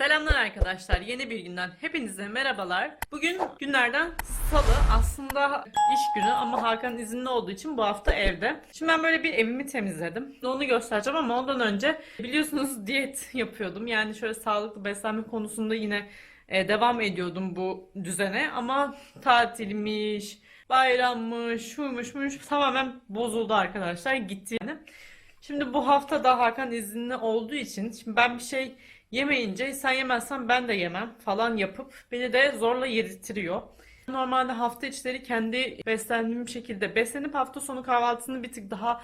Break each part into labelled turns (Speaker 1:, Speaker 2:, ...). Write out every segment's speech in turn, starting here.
Speaker 1: Selamlar arkadaşlar. Yeni bir günden hepinize merhabalar. Bugün günlerden salı. Aslında iş günü ama Hakan izinli olduğu için bu hafta evde. Şimdi ben böyle bir evimi temizledim. Onu göstereceğim ama ondan önce biliyorsunuz diyet yapıyordum. Yani şöyle sağlıklı beslenme konusunda yine e, devam ediyordum bu düzene ama tatilmiş, bayrammış, şuymuş, buymuş tamamen bozuldu arkadaşlar. Gitti yani. Şimdi bu hafta da Hakan izinli olduğu için şimdi ben bir şey yemeyince sen yemezsen ben de yemem falan yapıp beni de zorla yedirtiyor. Normalde hafta içleri kendi beslendiğim şekilde beslenip hafta sonu kahvaltısını bir tık daha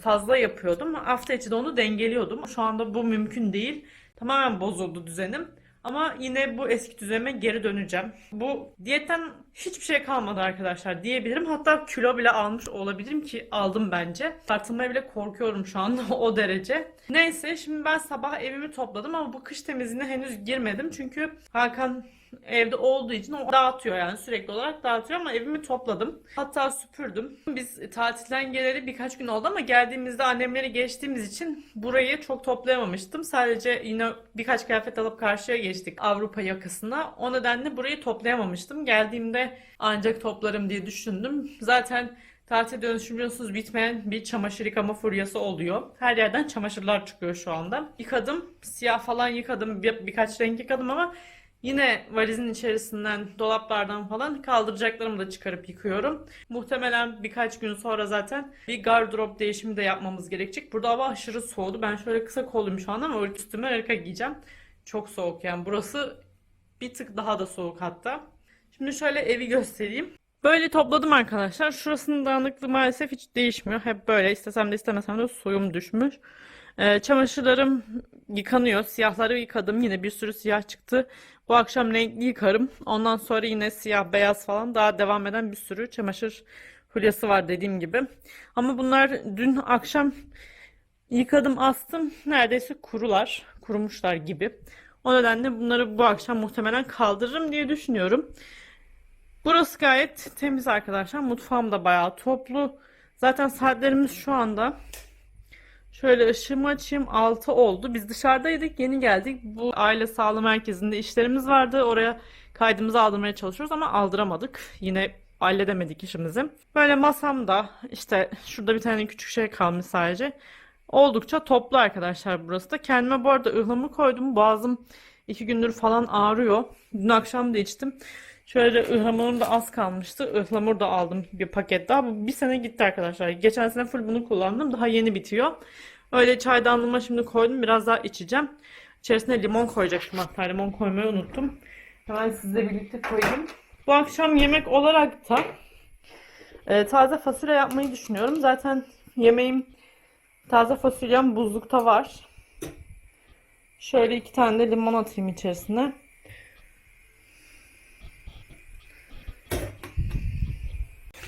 Speaker 1: fazla yapıyordum. Hafta içi de onu dengeliyordum. Şu anda bu mümkün değil. Tamamen bozuldu düzenim. Ama yine bu eski düzenime geri döneceğim. Bu diyetten hiçbir şey kalmadı arkadaşlar diyebilirim. Hatta kilo bile almış olabilirim ki aldım bence. Tartılmaya bile korkuyorum şu anda o derece. Neyse şimdi ben sabah evimi topladım ama bu kış temizliğine henüz girmedim. Çünkü Hakan evde olduğu için o dağıtıyor yani sürekli olarak dağıtıyor ama evimi topladım. Hatta süpürdüm. Biz tatilden geleli birkaç gün oldu ama geldiğimizde annemleri geçtiğimiz için burayı çok toplayamamıştım. Sadece yine birkaç kıyafet alıp karşıya geçtik Avrupa yakasına. O nedenle burayı toplayamamıştım. Geldiğimde ancak toplarım diye düşündüm. Zaten Tatil dönüşü biliyorsunuz bitmeyen bir çamaşır yıkama furyası oluyor. Her yerden çamaşırlar çıkıyor şu anda. Yıkadım. Siyah falan yıkadım. Bir, birkaç renk yıkadım ama Yine valizin içerisinden, dolaplardan falan kaldıracaklarımı da çıkarıp yıkıyorum. Muhtemelen birkaç gün sonra zaten bir gardırop değişimi de yapmamız gerekecek. Burada hava aşırı soğudu. Ben şöyle kısa kolluyum şu anda ama üstüme harika giyeceğim. Çok soğuk yani. Burası bir tık daha da soğuk hatta. Şimdi şöyle evi göstereyim. Böyle topladım arkadaşlar. Şurasının dağınıklığı maalesef hiç değişmiyor. Hep böyle. İstesem de istemesem de suyum düşmüş. Ee, çamaşırlarım yıkanıyor. Siyahları yıkadım. Yine bir sürü siyah çıktı. Bu akşam renkli yıkarım. Ondan sonra yine siyah, beyaz falan daha devam eden bir sürü çamaşır fulyası var dediğim gibi. Ama bunlar dün akşam yıkadım, astım. Neredeyse kurular. Kurumuşlar gibi. O nedenle bunları bu akşam muhtemelen kaldırırım diye düşünüyorum. Burası gayet temiz arkadaşlar. Mutfağım da bayağı toplu. Zaten saatlerimiz şu anda Şöyle ışığımı açayım 6 oldu. Biz dışarıdaydık yeni geldik. Bu aile sağlığı merkezinde işlerimiz vardı. Oraya kaydımızı aldırmaya çalışıyoruz ama aldıramadık. Yine halledemedik işimizi. Böyle masamda işte şurada bir tane küçük şey kalmış sadece. Oldukça toplu arkadaşlar burası da. Kendime bu arada ıhlamur koydum. Boğazım iki gündür falan ağrıyor. Dün akşam da içtim. Şöyle ıhlamurum da az kalmıştı. Ihlamur da aldım bir paket daha. Bu bir sene gitti arkadaşlar. Geçen sene full bunu kullandım. Daha yeni bitiyor. Öyle çaydanlığıma şimdi koydum. Biraz daha içeceğim. İçerisine limon koyacaktım hatta. Limon koymayı unuttum. Hemen sizle birlikte koyayım. Bu akşam yemek olarak da e, taze fasulye yapmayı düşünüyorum. Zaten yemeğim taze fasulyem buzlukta var. Şöyle iki tane de limon atayım içerisine.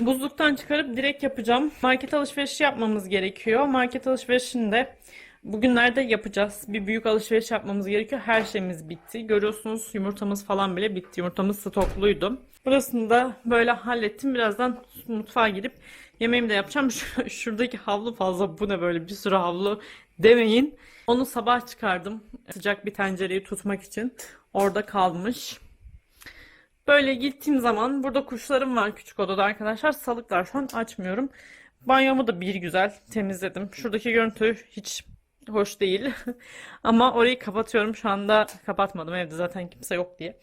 Speaker 1: Buzluktan çıkarıp direkt yapacağım. Market alışverişi yapmamız gerekiyor. Market alışverişinde bugünlerde yapacağız. Bir büyük alışveriş yapmamız gerekiyor. Her şeyimiz bitti. Görüyorsunuz yumurtamız falan bile bitti. Yumurtamız stokluydu. Burasını da böyle hallettim. Birazdan mutfağa girip yemeğimi de yapacağım. Şuradaki havlu fazla. Bu ne böyle bir sürü havlu demeyin. Onu sabah çıkardım. Sıcak bir tencereyi tutmak için. Orada kalmış. Böyle gittiğim zaman burada kuşlarım var küçük odada arkadaşlar. Salıklar şu an açmıyorum. Banyomu da bir güzel temizledim. Şuradaki görüntü hiç hoş değil. Ama orayı kapatıyorum. Şu anda kapatmadım. Evde zaten kimse yok diye.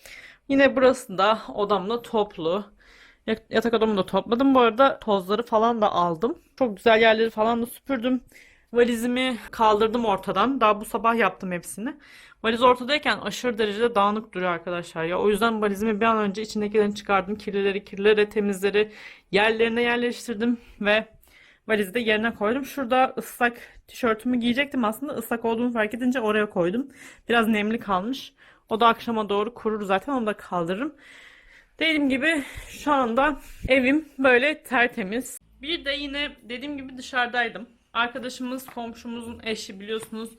Speaker 1: Yine burası da odamda toplu. Yatak odamı da topladım. Bu arada tozları falan da aldım. Çok güzel yerleri falan da süpürdüm. Valizimi kaldırdım ortadan. Daha bu sabah yaptım hepsini. Valiz ortadayken aşırı derecede dağınık duruyor arkadaşlar ya. O yüzden valizimi bir an önce içindekilerini çıkardım. Kirlileri kirlileri temizleri yerlerine yerleştirdim ve valizi de yerine koydum. Şurada ıslak tişörtümü giyecektim aslında. ıslak olduğunu fark edince oraya koydum. Biraz nemli kalmış. O da akşama doğru kurur zaten onu da kaldırırım. Dediğim gibi şu anda evim böyle tertemiz. Bir de yine dediğim gibi dışarıdaydım. Arkadaşımız, komşumuzun eşi biliyorsunuz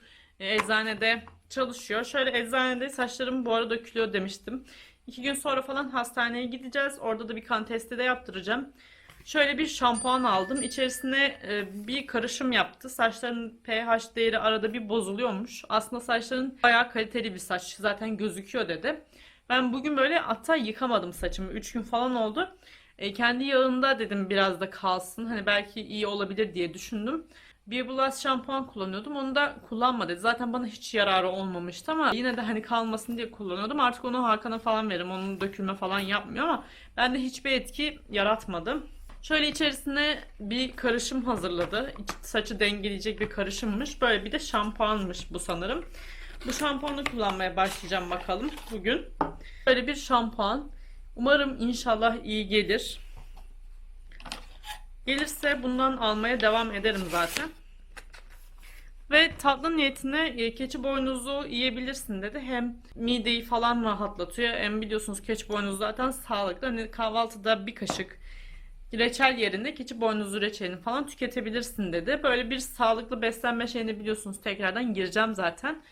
Speaker 1: e, eczanede çalışıyor. Şöyle eczanede saçlarım bu arada dökülüyor demiştim. İki gün sonra falan hastaneye gideceğiz. Orada da bir kan testi de yaptıracağım. Şöyle bir şampuan aldım. İçerisine e, bir karışım yaptı. Saçların pH değeri arada bir bozuluyormuş. Aslında saçların bayağı kaliteli bir saç. Zaten gözüküyor dedi. Ben bugün böyle hatta yıkamadım saçımı. 3 gün falan oldu. E, kendi yağında dedim biraz da kalsın. Hani belki iyi olabilir diye düşündüm. Bioblast şampuan kullanıyordum. Onu da kullanma. Zaten bana hiç yararı olmamıştı ama yine de hani kalmasın diye kullanıyordum. Artık onu Hakan'a falan veririm. Onun dökülme falan yapmıyor ama bende hiçbir etki yaratmadı. Şöyle içerisine bir karışım hazırladı. Saçı dengeleyecek bir karışımmış. Böyle bir de şampuanmış bu sanırım. Bu şampuanı kullanmaya başlayacağım bakalım bugün. Böyle bir şampuan. Umarım inşallah iyi gelir. Gelirse bundan almaya devam ederim zaten. Ve tatlı niyetine e, keçi boynuzu yiyebilirsin dedi. Hem mideyi falan rahatlatıyor. Hem biliyorsunuz keçi boynuzu zaten sağlıklı. Hani kahvaltıda bir kaşık reçel yerine keçi boynuzu reçelini falan tüketebilirsin dedi. Böyle bir sağlıklı beslenme şeyini biliyorsunuz tekrardan gireceğim zaten.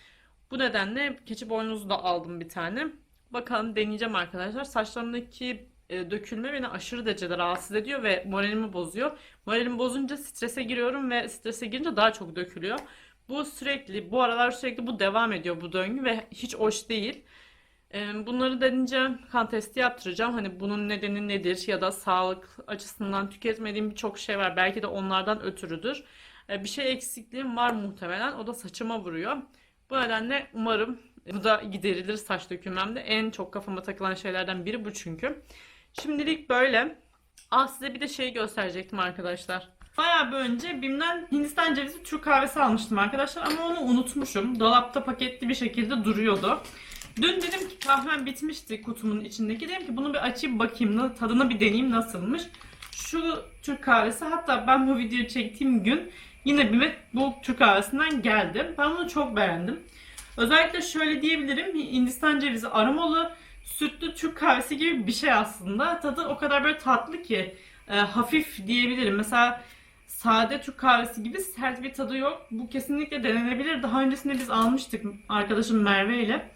Speaker 1: Bu nedenle keçi boynuzu da aldım bir tane. Bakalım deneyeceğim arkadaşlar. Saçlarımdaki e, dökülme beni aşırı derecede rahatsız ediyor ve moralimi bozuyor. Moralimi bozunca strese giriyorum ve strese girince daha çok dökülüyor. Bu sürekli, bu aralar sürekli bu devam ediyor bu döngü ve hiç hoş değil. E, Bunları deneyeceğim, kan testi yaptıracağım. Hani bunun nedeni nedir ya da sağlık açısından tüketmediğim birçok şey var. Belki de onlardan ötürüdür. E, Bir şey eksikliğim var muhtemelen. O da saçıma vuruyor. Bu nedenle umarım bu da giderilir saç dökülmemde. En çok kafama takılan şeylerden biri bu çünkü. Şimdilik böyle. Ah size bir de şey gösterecektim arkadaşlar. Bayağı bir önce Bim'den Hindistan cevizi Türk kahvesi almıştım arkadaşlar ama onu unutmuşum. Dolapta paketli bir şekilde duruyordu. Dün dedim ki kahvem bitmişti kutumun içindeki. Dedim ki bunu bir açayım bakayım tadına bir deneyeyim nasılmış. Şu Türk kahvesi hatta ben bu videoyu çektiğim gün yine Bim'e bu Türk kahvesinden geldi. Ben bunu çok beğendim. Özellikle şöyle diyebilirim. Hindistan cevizi aromalı sütlü Türk kahvesi gibi bir şey aslında. Tadı o kadar böyle tatlı ki e, hafif diyebilirim. Mesela sade Türk kahvesi gibi sert bir tadı yok. Bu kesinlikle denenebilir. Daha öncesinde biz almıştık arkadaşım Merve ile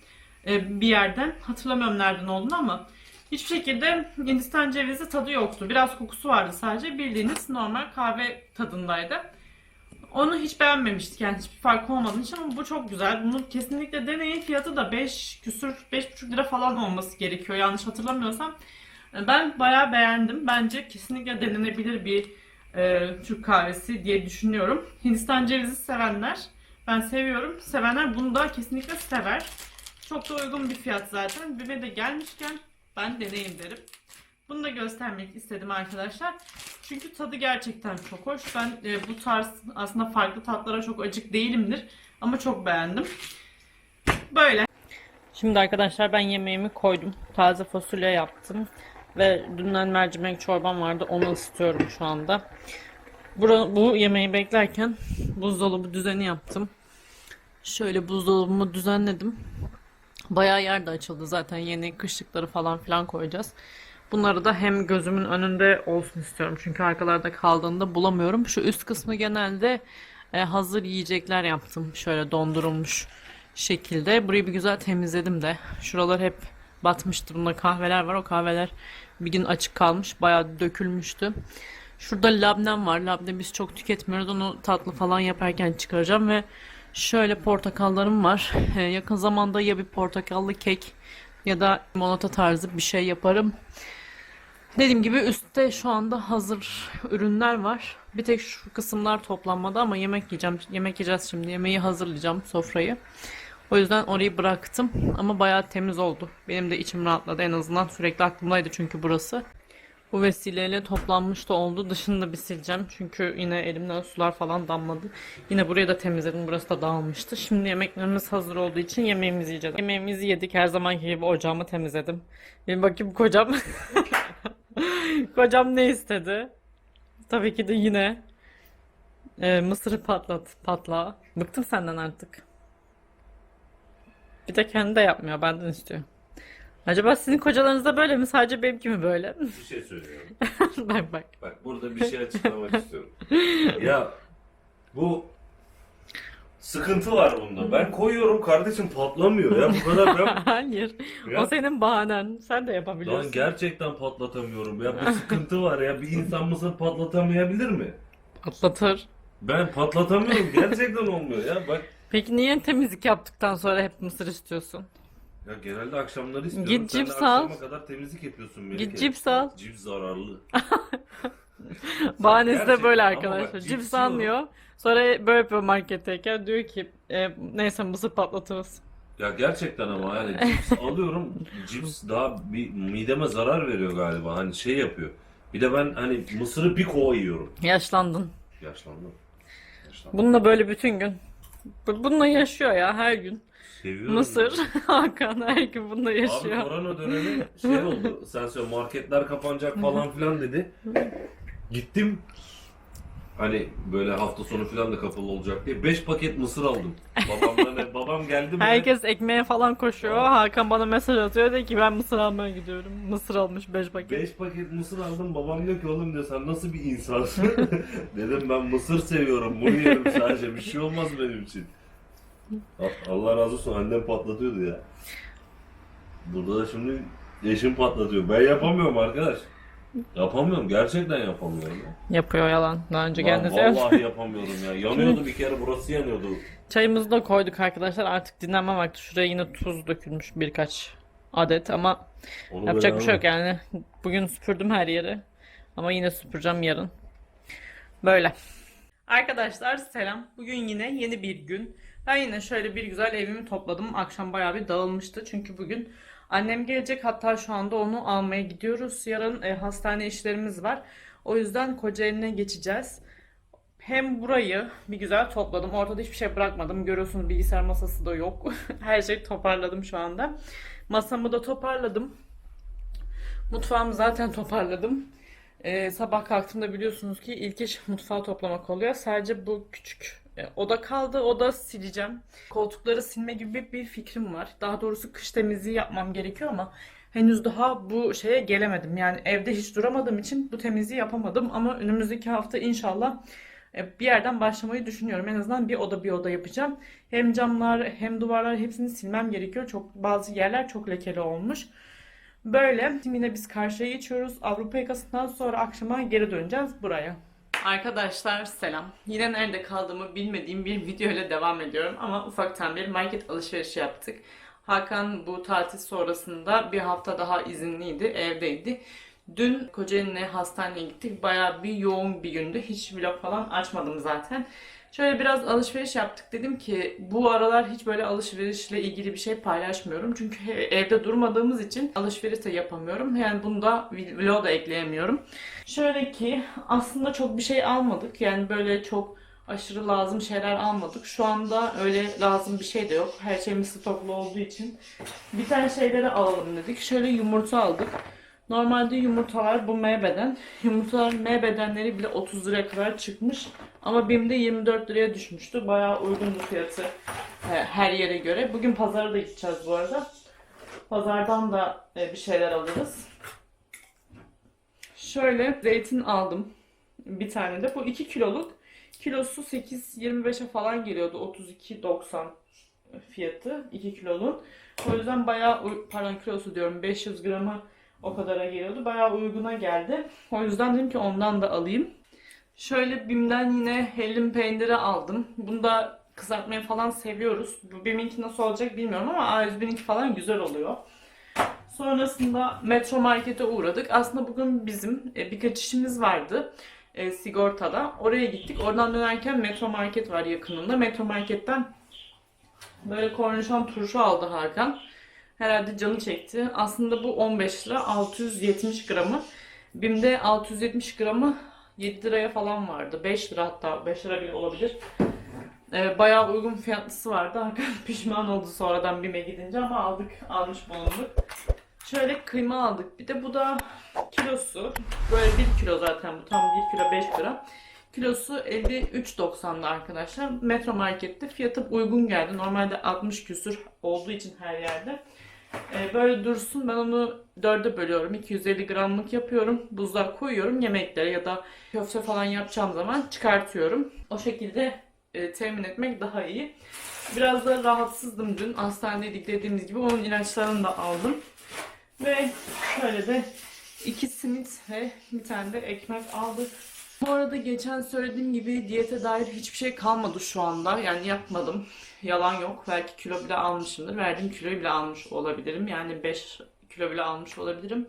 Speaker 1: e, bir yerden. Hatırlamıyorum nereden olduğunu ama hiçbir şekilde Hindistan cevizi tadı yoktu. Biraz kokusu vardı sadece. Bildiğiniz normal kahve tadındaydı. Onu hiç beğenmemiştik yani hiçbir fark olmadığı için ama bu çok güzel. Bunu kesinlikle deneyin. Fiyatı da 5 küsür 5,5 lira falan olması gerekiyor yanlış hatırlamıyorsam. Ben bayağı beğendim. Bence kesinlikle denenebilir bir e, Türk kahvesi diye düşünüyorum. Hindistan cevizi sevenler ben seviyorum. Sevenler bunu da kesinlikle sever. Çok da uygun bir fiyat zaten. Bibe de gelmişken ben deneyim derim. Bunu da göstermek istedim arkadaşlar. Çünkü tadı gerçekten çok hoş. Ben e, bu tarz aslında farklı tatlara çok acık değilimdir. Ama çok beğendim. Böyle. Şimdi arkadaşlar ben yemeğimi koydum. Taze fasulye yaptım. Ve dünden mercimek çorbam vardı. Onu ısıtıyorum şu anda. Bura, bu yemeği beklerken buzdolabı düzeni yaptım. Şöyle buzdolabımı düzenledim. Bayağı yer de açıldı zaten. Yeni kışlıkları falan filan koyacağız. Bunları da hem gözümün önünde olsun istiyorum. Çünkü arkalarda kaldığında bulamıyorum. Şu üst kısmı genelde e, hazır yiyecekler yaptım. Şöyle dondurulmuş şekilde. Burayı bir güzel temizledim de. Şuralar hep batmıştı. Bunda kahveler var. O kahveler bir gün açık kalmış. Bayağı dökülmüştü. Şurada labnem var. Labne biz çok tüketmiyoruz. Onu tatlı falan yaparken çıkaracağım ve şöyle portakallarım var. E, yakın zamanda ya bir portakallı kek ya da limonata tarzı bir şey yaparım. Dediğim gibi üstte şu anda hazır ürünler var. Bir tek şu kısımlar toplanmadı ama yemek yiyeceğim. Yemek yiyeceğiz şimdi. Yemeği hazırlayacağım sofrayı. O yüzden orayı bıraktım ama bayağı temiz oldu. Benim de içim rahatladı en azından. Sürekli aklımdaydı çünkü burası. Bu vesileyle toplanmış da oldu. Dışını da bir sileceğim. Çünkü yine elimden sular falan damladı. Yine burayı da temizledim. Burası da dağılmıştı. Şimdi yemeklerimiz hazır olduğu için yemeğimizi yiyeceğiz. Yemeğimizi yedik. Her zamanki gibi ocağımı temizledim. Bir bakayım kocam. kocam ne istedi? Tabii ki de yine e, mısırı patlat, patla. Bıktım senden artık. Bir de kendi de yapmıyor. Benden istiyor. Acaba sizin kocalarınız da böyle mi? Sadece benimki mi böyle?
Speaker 2: Bir şey söylüyorum.
Speaker 1: bak bak.
Speaker 2: Bak burada bir şey açıklamak istiyorum. Ya bu sıkıntı var bunda. Ben koyuyorum kardeşim patlamıyor ya bu kadar ben
Speaker 1: Hayır.
Speaker 2: Ya-
Speaker 1: O senin bahanen. Sen de yapabiliyorsun.
Speaker 2: Lan gerçekten patlatamıyorum ya bir sıkıntı var ya bir insan mısır patlatamayabilir mi?
Speaker 1: Atlatır.
Speaker 2: Ben patlatamıyorum gerçekten olmuyor ya bak.
Speaker 1: Peki niye temizlik yaptıktan sonra hep mısır istiyorsun?
Speaker 2: Ya genelde akşamları istiyorum.
Speaker 1: Git
Speaker 2: Sen de
Speaker 1: cips al.
Speaker 2: akşama kadar temizlik yapıyorsun Melike.
Speaker 1: Git cips al.
Speaker 2: Cips zararlı.
Speaker 1: Bahanesi de
Speaker 2: Gerçekten
Speaker 1: böyle
Speaker 2: ama
Speaker 1: arkadaşlar.
Speaker 2: cips
Speaker 1: almıyor. Sonra böyle yapıyor marketteyken diyor ki e, neyse mısır patlatırız.
Speaker 2: Ya gerçekten ama yani cips alıyorum. Cips daha bir mideme zarar veriyor galiba. Hani şey yapıyor. Bir de ben hani mısırı bir kova yiyorum.
Speaker 1: Yaşlandın.
Speaker 2: Yaşlandım. Yaşlandım.
Speaker 1: Bununla böyle bütün gün. Bu- Bununla yaşıyor ya her gün.
Speaker 2: Seviyorum.
Speaker 1: Mısır. Hakan her gün bununla
Speaker 2: Abi
Speaker 1: yaşıyor.
Speaker 2: korona dönemi şey oldu. Sen söyle marketler kapanacak falan filan dedi. Gittim. Hani böyle hafta sonu falan da kapalı olacak diye 5 paket mısır aldım. Babamdan ne? Babam geldi mi?
Speaker 1: Herkes ekmeğe falan koşuyor. Hakan bana mesaj atıyor diyor ki ben mısır almaya gidiyorum. Mısır almış 5 paket.
Speaker 2: 5 paket mısır aldım. Babam diyor ki oğlum diyor sen nasıl bir insansın? Dedim ben mısır seviyorum. Bunu yerim sadece. Bir şey olmaz benim için. Allah razı olsun annem patlatıyordu ya. Burada da şimdi eşim patlatıyor. Ben yapamıyorum arkadaş. Yapamıyorum. Gerçekten yapamıyorum ya.
Speaker 1: Yapıyor yalan. Daha önce
Speaker 2: Lan
Speaker 1: kendisi yaptı.
Speaker 2: vallahi yapamıyorum ya. Yanıyordu bir kere burası yanıyordu.
Speaker 1: Çayımızı da koyduk arkadaşlar. Artık dinlenme vakti. Şuraya yine tuz dökülmüş birkaç adet ama
Speaker 2: Onu
Speaker 1: yapacak bir şey yok yani. Bugün süpürdüm her yeri. Ama yine süpüreceğim yarın. Böyle. Arkadaşlar selam. Bugün yine yeni bir gün. Ben yine şöyle bir güzel evimi topladım. Akşam bayağı bir dağılmıştı. Çünkü bugün annem gelecek. Hatta şu anda onu almaya gidiyoruz. Yarın e, hastane işlerimiz var. O yüzden Kocaeli'ne geçeceğiz. Hem burayı bir güzel topladım. Ortada hiçbir şey bırakmadım. Görüyorsunuz bilgisayar masası da yok. Her şeyi toparladım şu anda. Masamı da toparladım. Mutfağımı zaten toparladım. Ee, sabah kalktığımda biliyorsunuz ki ilk iş mutfağı toplamak oluyor. Sadece bu küçük oda kaldı. Oda sileceğim. Koltukları silme gibi bir fikrim var. Daha doğrusu kış temizliği yapmam gerekiyor ama henüz daha bu şeye gelemedim. Yani evde hiç duramadığım için bu temizliği yapamadım. Ama önümüzdeki hafta inşallah e, bir yerden başlamayı düşünüyorum. En azından bir oda bir oda yapacağım. Hem camlar hem duvarlar hepsini silmem gerekiyor. Çok bazı yerler çok lekeli olmuş. Böyle. Yine biz karşıya geçiyoruz. Avrupa yakasından sonra akşama geri döneceğiz buraya. Arkadaşlar selam. Yine nerede kaldığımı bilmediğim bir video ile devam ediyorum ama ufaktan bir market alışverişi yaptık. Hakan bu tatil sonrasında bir hafta daha izinliydi, evdeydi. Dün Kocaeli'ne hastaneye gittik. Bayağı bir yoğun bir gündü. Hiç vlog falan açmadım zaten. Şöyle biraz alışveriş yaptık. Dedim ki bu aralar hiç böyle alışverişle ilgili bir şey paylaşmıyorum. Çünkü evde durmadığımız için alışveriş de yapamıyorum. Yani bunu da vlog da ekleyemiyorum. Şöyle ki aslında çok bir şey almadık. Yani böyle çok aşırı lazım şeyler almadık. Şu anda öyle lazım bir şey de yok. Her şeyimiz stoklu olduğu için. Bir tane şeyleri alalım dedik. Şöyle yumurta aldık. Normalde yumurtalar bu M beden. Yumurtalar M bedenleri bile 30 liraya kadar çıkmış. Ama BİM'de 24 liraya düşmüştü. Bayağı uygundu fiyatı e, her yere göre. Bugün pazara da gideceğiz bu arada. Pazardan da e, bir şeyler alırız. Şöyle zeytin aldım. Bir tane de. Bu 2 kiloluk. Kilosu 8.25'e falan geliyordu. 32.90 fiyatı 2 kilonun. O yüzden bayağı pardon kilosu diyorum 500 gramı o kadara geliyordu. Bayağı uyguna geldi. O yüzden dedim ki ondan da alayım. Şöyle Bim'den yine hellim peyniri aldım. Bunu da kızartmayı falan seviyoruz. Bu Bim'inki nasıl olacak bilmiyorum ama A101'inki falan güzel oluyor. Sonrasında Metro Market'e uğradık. Aslında bugün bizim e, birkaç işimiz vardı e, sigortada. Oraya gittik. Oradan dönerken Metro Market var yakınında. Metro Market'ten böyle kornişon turşu aldı Hakan. Herhalde canı çekti. Aslında bu 15 lira 670 gramı. Bim'de 670 gramı 7 liraya falan vardı. 5 lira hatta 5 lira bile olabilir. Ee, bayağı uygun fiyatlısı vardı. Hakan pişman oldu sonradan Bim'e gidince ama aldık. Almış bulunduk. Şöyle kıyma aldık. Bir de bu da kilosu. Böyle 1 kilo zaten bu. Tam 1 kilo 5 gram. Kilosu 53.90'da arkadaşlar. Metro Market'te fiyatı uygun geldi. Normalde 60 küsür olduğu için her yerde. Ee, böyle dursun ben onu dörde bölüyorum. 250 gramlık yapıyorum. Buzluğa koyuyorum. Yemeklere ya da köfte falan yapacağım zaman çıkartıyorum. O şekilde e, temin etmek daha iyi. Biraz da rahatsızdım dün. Hastanedeydik dediğimiz gibi. Onun ilaçlarını da aldım. Ve şöyle de iki simit ve bir tane de ekmek aldık. Bu arada geçen söylediğim gibi diyete dair hiçbir şey kalmadı şu anda. Yani yapmadım. Yalan yok. Belki kilo bile almışımdır. Verdiğim kiloyu bile almış olabilirim. Yani 5 kilo bile almış olabilirim.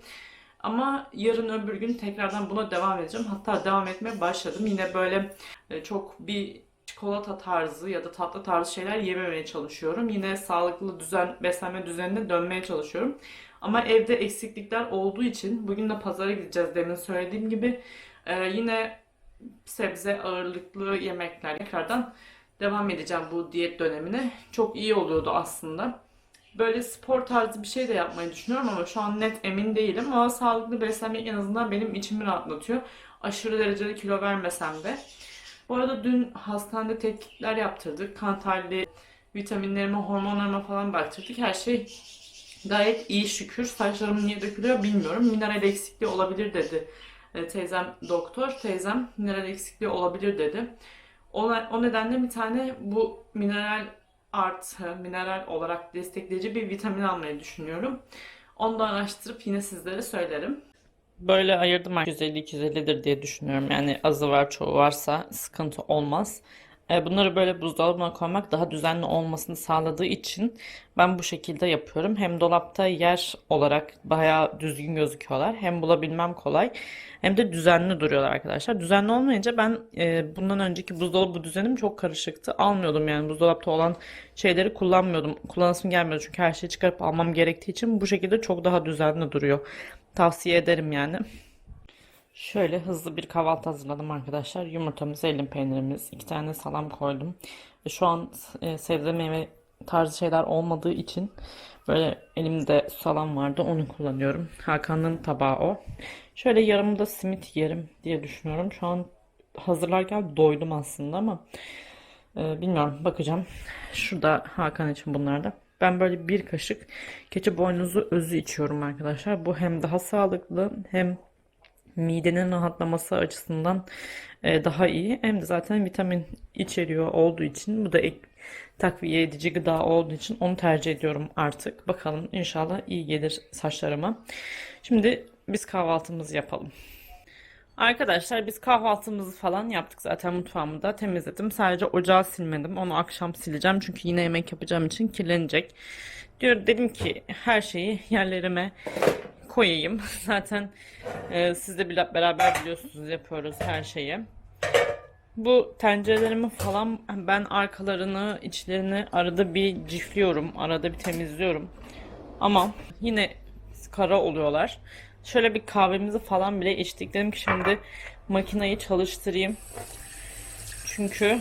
Speaker 1: Ama yarın öbür gün tekrardan buna devam edeceğim. Hatta devam etmeye başladım. Yine böyle e, çok bir çikolata tarzı ya da tatlı tarzı şeyler yememeye çalışıyorum. Yine sağlıklı düzen, beslenme düzenine dönmeye çalışıyorum. Ama evde eksiklikler olduğu için bugün de pazara gideceğiz demin söylediğim gibi. Ee, yine sebze ağırlıklı yemekler tekrardan devam edeceğim bu diyet dönemine. Çok iyi oluyordu aslında. Böyle spor tarzı bir şey de yapmayı düşünüyorum ama şu an net emin değilim. Ama sağlıklı beslenmek en azından benim içimi rahatlatıyor. Aşırı derecede kilo vermesem de. Bu arada dün hastanede tetkikler yaptırdık. Kan tahlili, vitaminlerime, hormonlarıma falan baktırdık. Her şey gayet iyi şükür. Saçlarım niye dökülüyor bilmiyorum. Mineral eksikliği olabilir dedi e, teyzem doktor. Teyzem mineral eksikliği olabilir dedi. O, o nedenle bir tane bu mineral artı, mineral olarak destekleyici bir vitamin almayı düşünüyorum. Onu da araştırıp yine sizlere söylerim. Böyle ayırdım 150-250'dir diye düşünüyorum. Yani azı var çoğu varsa sıkıntı olmaz. E, Bunları böyle buzdolabına koymak daha düzenli olmasını sağladığı için ben bu şekilde yapıyorum. Hem dolapta yer olarak bayağı düzgün gözüküyorlar. Hem bulabilmem kolay. Hem de düzenli duruyorlar arkadaşlar. Düzenli olmayınca ben e, bundan önceki buzdolabı düzenim çok karışıktı. Almıyordum yani buzdolapta olan şeyleri kullanmıyordum. Kullanasım gelmiyordu çünkü her şeyi çıkarıp almam gerektiği için bu şekilde çok daha düzenli duruyor. Tavsiye ederim yani. Şöyle hızlı bir kahvaltı hazırladım arkadaşlar. Yumurtamız, elim peynirimiz, iki tane salam koydum. E, Şu an e, sebze meyve tarzı şeyler olmadığı için böyle elimde salam vardı onu kullanıyorum. Hakan'ın tabağı o. Şöyle yarım da simit yerim diye düşünüyorum. Şu an hazırlarken doydum aslında ama e, bilmiyorum bakacağım. Şurada Hakan için bunlar da. Ben böyle bir kaşık keçi boynuzu özü içiyorum arkadaşlar. Bu hem daha sağlıklı hem midenin rahatlaması açısından e, daha iyi. Hem de zaten vitamin içeriyor olduğu için bu da ek takviye edici gıda olduğu için onu tercih ediyorum artık. Bakalım inşallah iyi gelir saçlarıma. Şimdi biz kahvaltımızı yapalım. Arkadaşlar biz kahvaltımızı falan yaptık zaten mutfağımı da temizledim. Sadece ocağı silmedim. Onu akşam sileceğim çünkü yine yemek yapacağım için kirlenecek. Diyor dedim ki her şeyi yerlerime koyayım. Zaten e, sizle bile beraber biliyorsunuz yapıyoruz her şeyi. Bu tencerelerimi falan ben arkalarını, içlerini arada bir cifliyorum, arada bir temizliyorum. Ama yine kara oluyorlar. Şöyle bir kahvemizi falan bile içtik. Dedim ki şimdi makinayı çalıştırayım. Çünkü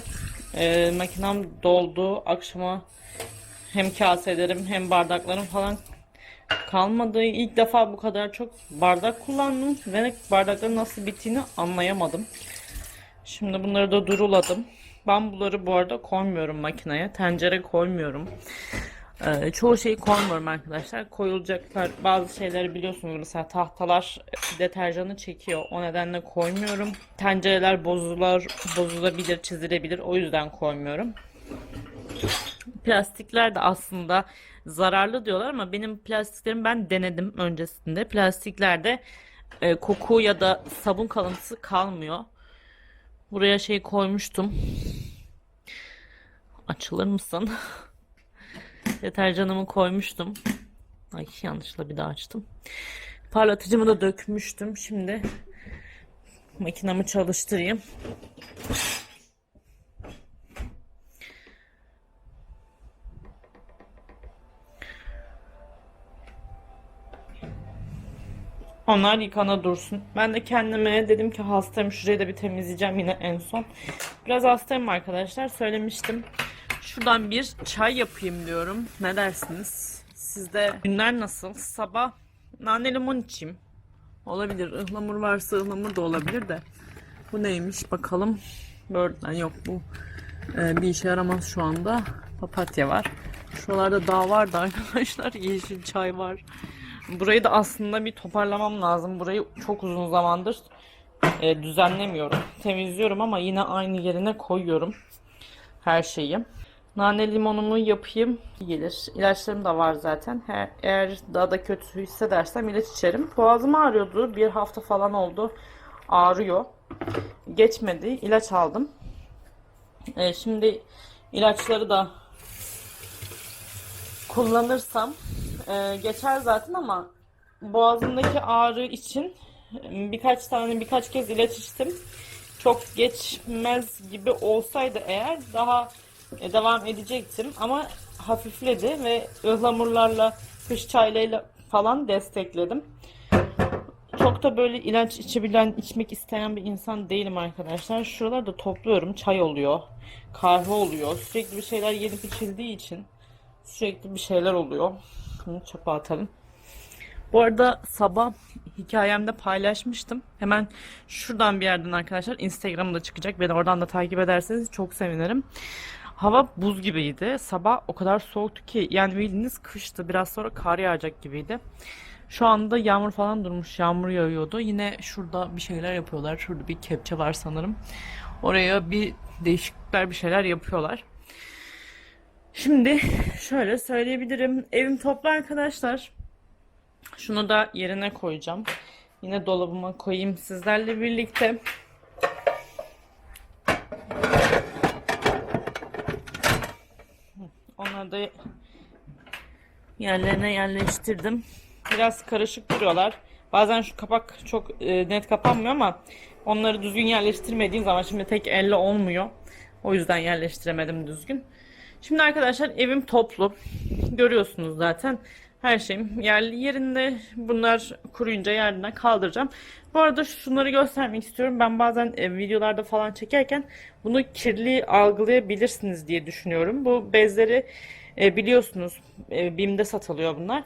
Speaker 1: e, makinem doldu. Akşama hem kaselerim hem bardaklarım falan kalmadı. İlk defa bu kadar çok bardak kullandım ve bardakların nasıl bittiğini anlayamadım. Şimdi bunları da duruladım. Ben bunları bu arada koymuyorum makineye. Tencere koymuyorum. Ee, çoğu şeyi koymuyorum arkadaşlar. Koyulacaklar bazı şeyleri biliyorsunuz. Mesela tahtalar deterjanı çekiyor. O nedenle koymuyorum. Tencereler bozular, bozulabilir, çizilebilir. O yüzden koymuyorum. Plastikler de aslında zararlı diyorlar ama benim plastiklerimi ben denedim öncesinde. Plastiklerde e, koku ya da sabun kalıntısı kalmıyor. Buraya şey koymuştum. Açılır mısın? Deterjanımı koymuştum. Ay yanlışla bir daha açtım. Parlatıcımı da dökmüştüm. Şimdi makinamı çalıştırayım. Onlar yıkana dursun. Ben de kendime dedim ki hastayım şurayı da bir temizleyeceğim yine en son. Biraz hastayım arkadaşlar söylemiştim. Şuradan bir çay yapayım diyorum. Ne dersiniz? Sizde günler nasıl? Sabah nane limon içeyim. Olabilir. Ihlamur varsa ıhlamur da olabilir de. Bu neymiş bakalım. Böğürtlen yok bu. e, bir işe yaramaz şu anda. Papatya var. Şuralarda dağ var da arkadaşlar. Yeşil çay var. Burayı da aslında bir toparlamam lazım. Burayı çok uzun zamandır e, düzenlemiyorum. Temizliyorum ama yine aynı yerine koyuyorum. her şeyi. Nane limonumu yapayım gelir. İlaçlarım da var zaten. He- Eğer daha da kötü hissedersem ilaç içerim. Boğazım ağrıyordu. Bir hafta falan oldu. Ağrıyor. Geçmedi. İlaç aldım. Ee, şimdi ilaçları da kullanırsam e, geçer zaten ama boğazımdaki ağrı için birkaç tane birkaç kez ilaç içtim. Çok geçmez gibi olsaydı eğer daha e, devam edecektim ama hafifledi ve ıhlamurlarla kış çaylarıyla falan destekledim. Çok da böyle ilaç içebilen, içmek isteyen bir insan değilim arkadaşlar. Şuralarda topluyorum. Çay oluyor, kahve oluyor. Sürekli bir şeyler yenip içildiği için sürekli bir şeyler oluyor. Bunu çöpe atalım. Bu arada sabah hikayemde paylaşmıştım. Hemen şuradan bir yerden arkadaşlar Instagram'da çıkacak. Beni oradan da takip ederseniz çok sevinirim. Hava buz gibiydi. Sabah o kadar soğuktu ki yani bildiğiniz kıştı. Biraz sonra kar yağacak gibiydi. Şu anda yağmur falan durmuş. Yağmur yağıyordu. Yine şurada bir şeyler yapıyorlar. Şurada bir kepçe var sanırım. Oraya bir değişiklikler bir şeyler yapıyorlar. Şimdi şöyle söyleyebilirim. Evim toplu arkadaşlar. Şunu da yerine koyacağım. Yine dolabıma koyayım sizlerle birlikte. Onları da yerlerine yerleştirdim. Biraz karışık duruyorlar. Bazen şu kapak çok e, net kapanmıyor ama onları düzgün yerleştirmediğim zaman şimdi tek elle olmuyor. O yüzden yerleştiremedim düzgün. Şimdi arkadaşlar evim toplu. Görüyorsunuz zaten. Her şeyim yerli yerinde. Bunlar kuruyunca yerinden kaldıracağım. Bu arada şunları göstermek istiyorum. Ben bazen e, videolarda falan çekerken bunu kirli algılayabilirsiniz diye düşünüyorum. Bu bezleri e, biliyorsunuz e, BİM'de satılıyor bunlar.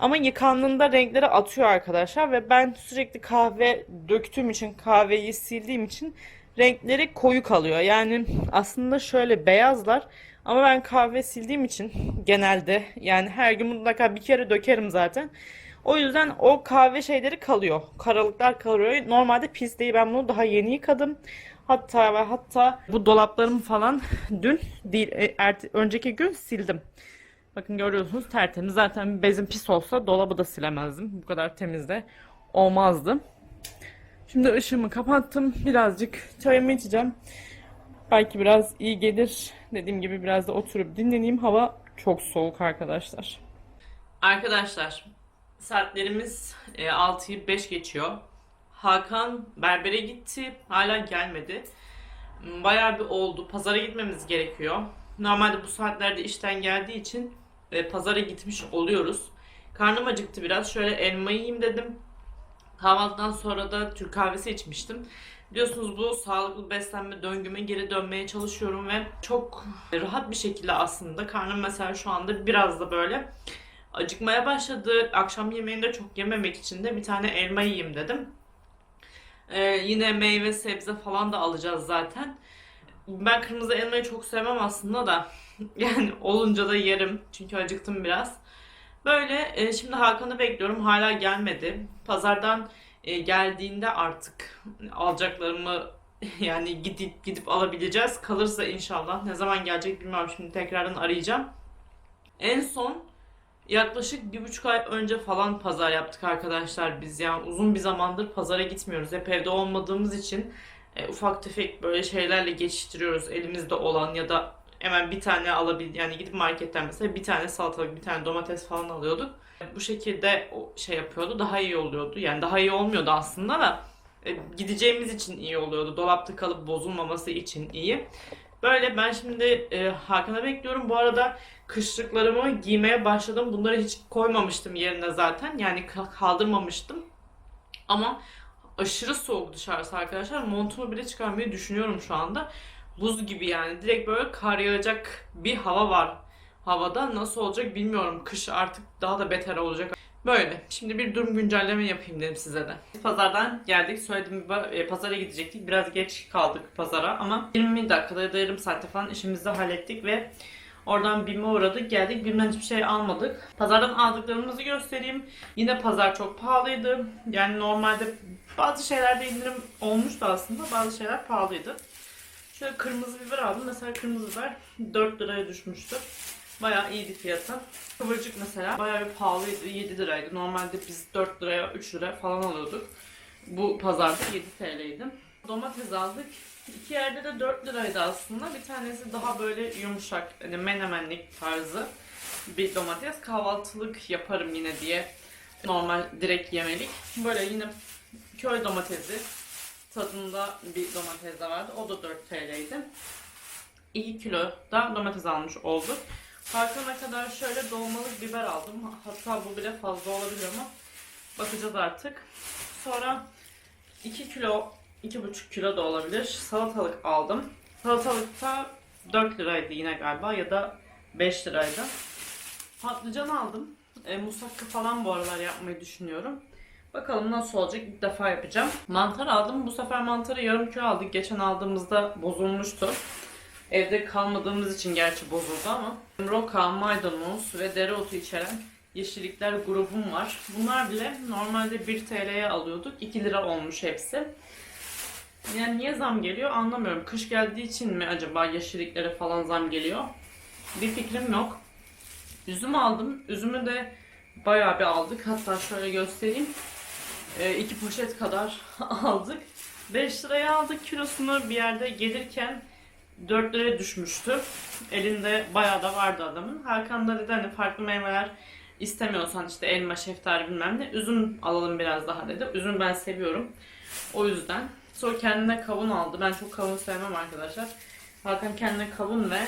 Speaker 1: Ama yıkandığında renkleri atıyor arkadaşlar ve ben sürekli kahve döktüğüm için kahveyi sildiğim için renkleri koyu kalıyor. Yani aslında şöyle beyazlar ama ben kahve sildiğim için genelde yani her gün mutlaka bir kere dökerim zaten. O yüzden o kahve şeyleri kalıyor. Karalıklar kalıyor. Normalde pis değil. Ben bunu daha yeni yıkadım. Hatta ve hatta bu dolaplarımı falan dün değil e, ert- önceki gün sildim. Bakın görüyorsunuz tertemiz. Zaten bezim pis olsa dolabı da silemezdim. Bu kadar temiz de olmazdı. Şimdi ışığımı kapattım. Birazcık çayımı içeceğim. Belki biraz iyi gelir. Dediğim gibi biraz da oturup dinleneyim. Hava çok soğuk arkadaşlar. Arkadaşlar saatlerimiz e, 6'yı 5 geçiyor. Hakan berbere gitti. Hala gelmedi. Hmm, Bayağı bir oldu. Pazara gitmemiz gerekiyor. Normalde bu saatlerde işten geldiği için e, pazara gitmiş oluyoruz. Karnım acıktı biraz. Şöyle elma yiyeyim dedim. Kahvaltıdan sonra da Türk kahvesi içmiştim. Biliyorsunuz bu sağlıklı beslenme döngüme geri dönmeye çalışıyorum ve çok rahat bir şekilde aslında karnım mesela şu anda biraz da böyle acıkmaya başladı. Akşam yemeğinde çok yememek için de bir tane elma yiyeyim dedim. Ee, yine meyve sebze falan da alacağız zaten. Ben kırmızı elmayı çok sevmem aslında da yani olunca da yerim çünkü acıktım biraz. Böyle e, şimdi Hakan'ı bekliyorum hala gelmedi. Pazardan e, geldiğinde artık alacaklarımı yani gidip gidip alabileceğiz. Kalırsa inşallah ne zaman gelecek bilmiyorum şimdi tekrardan arayacağım. En son yaklaşık bir buçuk ay önce falan pazar yaptık arkadaşlar biz yani uzun bir zamandır pazara gitmiyoruz. Hep evde olmadığımız için e, ufak tefek böyle şeylerle geçiştiriyoruz elimizde olan ya da hemen bir tane alabil yani gidip marketten mesela bir tane salatalık bir tane domates falan alıyorduk. Bu şekilde şey yapıyordu daha iyi oluyordu. Yani daha iyi olmuyordu aslında da e, gideceğimiz için iyi oluyordu. Dolapta kalıp bozulmaması için iyi. Böyle ben şimdi e, Hakan'a bekliyorum. Bu arada kışlıklarımı giymeye başladım. Bunları hiç koymamıştım yerine zaten. Yani ka- kaldırmamıştım. Ama aşırı soğuk dışarısı arkadaşlar. Montumu bile çıkarmayı düşünüyorum şu anda. Buz gibi yani. Direkt böyle kar yağacak bir hava var. Havada nasıl olacak bilmiyorum. Kış artık daha da beter olacak. Böyle. Şimdi bir durum güncelleme yapayım dedim size de. Pazardan geldik. Söylediğim gibi e, pazara gidecektik. Biraz geç kaldık pazara ama 20 dakikada ya da yarım saatte falan işimizi hallettik ve oradan BİM'e uğradık. Geldik. BİM'den hiçbir şey almadık. Pazardan aldıklarımızı göstereyim. Yine pazar çok pahalıydı. Yani normalde bazı şeylerde indirim olmuştu aslında. Bazı şeyler pahalıydı. Şöyle kırmızı biber aldım. Mesela kırmızı biber 4 liraya düşmüştü. Bayağı iyiydi fiyatı. Kıvırcık mesela bayağı bir pahalıydı. 7 liraydı. Normalde biz 4 liraya 3 liraya falan alıyorduk. Bu pazarda 7 TL'ydi. Domates aldık. İki yerde de 4 liraydı aslında. Bir tanesi daha böyle yumuşak, hani menemenlik tarzı bir domates. Kahvaltılık yaparım yine diye. Normal direkt yemelik. Böyle yine köy domatesi tadında bir domates de vardı. O da 4 TL'ydi. 2 kilo da domates almış olduk. Farkına kadar şöyle dolmalık biber aldım. Hatta bu bile fazla olabilir ama bakacağız artık. Sonra 2 kilo, 2,5 kilo da olabilir. Salatalık aldım. Salatalık da 4 liraydı yine galiba ya da 5 liraydı. Patlıcan aldım. E, musakka falan bu aralar yapmayı düşünüyorum. Bakalım nasıl olacak ilk defa yapacağım. Mantar aldım. Bu sefer mantarı yarım kilo aldık. Geçen aldığımızda bozulmuştu. Evde kalmadığımız için gerçi bozuldu ama. Roka, maydanoz ve dereotu içeren yeşillikler grubum var. Bunlar bile normalde 1 TL'ye alıyorduk. 2 lira olmuş hepsi. Yani niye zam geliyor anlamıyorum. Kış geldiği için mi acaba yeşilliklere falan zam geliyor? Bir fikrim yok. Üzüm aldım. Üzümü de bayağı bir aldık. Hatta şöyle göstereyim. Ee, iki poşet kadar aldık. 5 liraya aldık kilosunu bir yerde gelirken 4 liraya düşmüştü. Elinde bayağı da vardı adamın. Hakan da dedi hani farklı meyveler istemiyorsan işte elma, şeftali bilmem ne üzüm alalım biraz daha dedi. Üzüm ben seviyorum. O yüzden. Sonra kendine kavun aldı. Ben çok kavun sevmem arkadaşlar. Hakan kendine kavun ve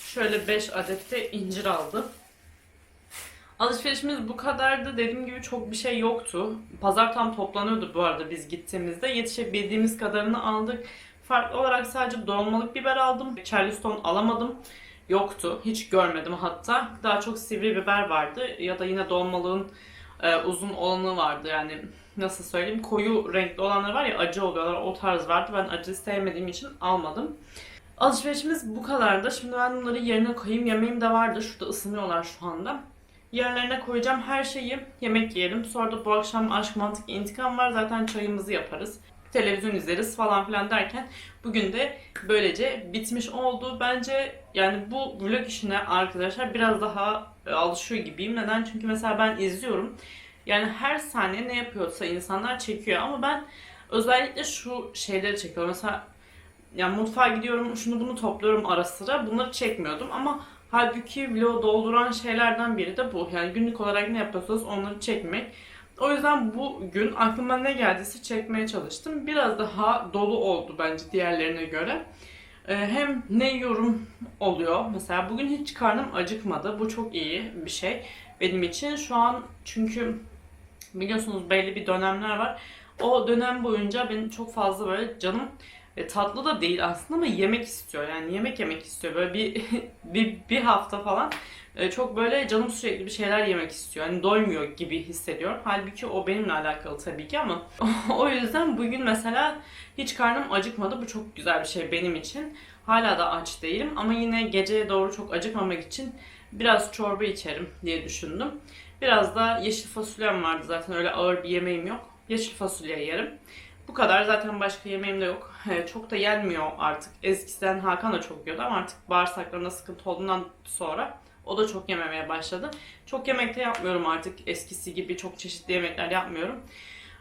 Speaker 1: şöyle 5 adet de incir aldı. Alışverişimiz bu kadardı. Dediğim gibi çok bir şey yoktu. Pazar tam toplanıyordu bu arada biz gittiğimizde. Yetişebildiğimiz kadarını aldık. Farklı olarak sadece dolmalık biber aldım. Charleston alamadım. Yoktu. Hiç görmedim hatta. Daha çok sivri biber vardı. Ya da yine dolmalığın e, uzun olanı vardı. Yani nasıl söyleyeyim koyu renkli olanlar var ya acı oluyorlar. O tarz vardı. Ben acı sevmediğim için almadım. Alışverişimiz bu kadardı. Şimdi ben bunları yerine koyayım. Yemeğim de vardı. Şurada ısınıyorlar şu anda. Yerlerine koyacağım her şeyi. Yemek yiyelim. Sonra da bu akşam aşk mantık intikam var. Zaten çayımızı yaparız. Televizyon izleriz falan filan derken bugün de böylece bitmiş oldu. Bence yani bu vlog işine arkadaşlar biraz daha e, alışıyor gibiyim. Neden? Çünkü mesela ben izliyorum. Yani her saniye ne yapıyorsa insanlar çekiyor ama ben özellikle şu şeyleri çekiyorum. Mesela yani mutfağa gidiyorum, şunu bunu topluyorum ara sıra. Bunları çekmiyordum ama halbuki vlog dolduran şeylerden biri de bu. Yani günlük olarak ne yapıyorsanız onları çekmek. O yüzden bugün aklıma ne geldiyse çekmeye çalıştım. Biraz daha dolu oldu bence diğerlerine göre. Ee, hem ne yorum oluyor. Mesela bugün hiç karnım acıkmadı. Bu çok iyi bir şey benim için. Şu an çünkü biliyorsunuz belli bir dönemler var. O dönem boyunca benim çok fazla böyle canım e, tatlı da değil aslında ama yemek istiyor. Yani yemek yemek istiyor. Böyle bir bir, bir hafta falan e, çok böyle canım sürekli bir şeyler yemek istiyor. Hani doymuyor gibi hissediyorum. Halbuki o benimle alakalı tabii ki ama o yüzden bugün mesela hiç karnım acıkmadı. Bu çok güzel bir şey benim için. Hala da aç değilim ama yine geceye doğru çok acıkmamak için biraz çorba içerim diye düşündüm. Biraz da yeşil fasulyem vardı zaten öyle ağır bir yemeğim yok. Yeşil fasulye yerim. Bu kadar zaten başka yemeğim de yok. He, Çok da yenmiyor artık. Eskiden Hakan da çok yiyordu ama artık bağırsaklarında sıkıntı olduğundan sonra o da çok yememeye başladı. Çok yemek de yapmıyorum artık. Eskisi gibi çok çeşitli yemekler yapmıyorum.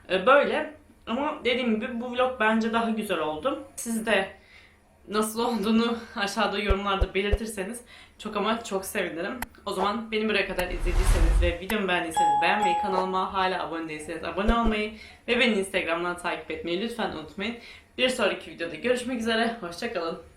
Speaker 1: Ee, Böyle. Ama dediğim gibi bu vlog bence daha güzel oldu. Siz de nasıl olduğunu aşağıda yorumlarda belirtirseniz çok ama çok sevinirim. O zaman beni buraya kadar izlediyseniz ve videomu beğendiyseniz beğenmeyi, kanalıma hala abone değilseniz abone olmayı ve beni Instagram'dan takip etmeyi lütfen unutmayın. Bir sonraki videoda görüşmek üzere. Hoşçakalın.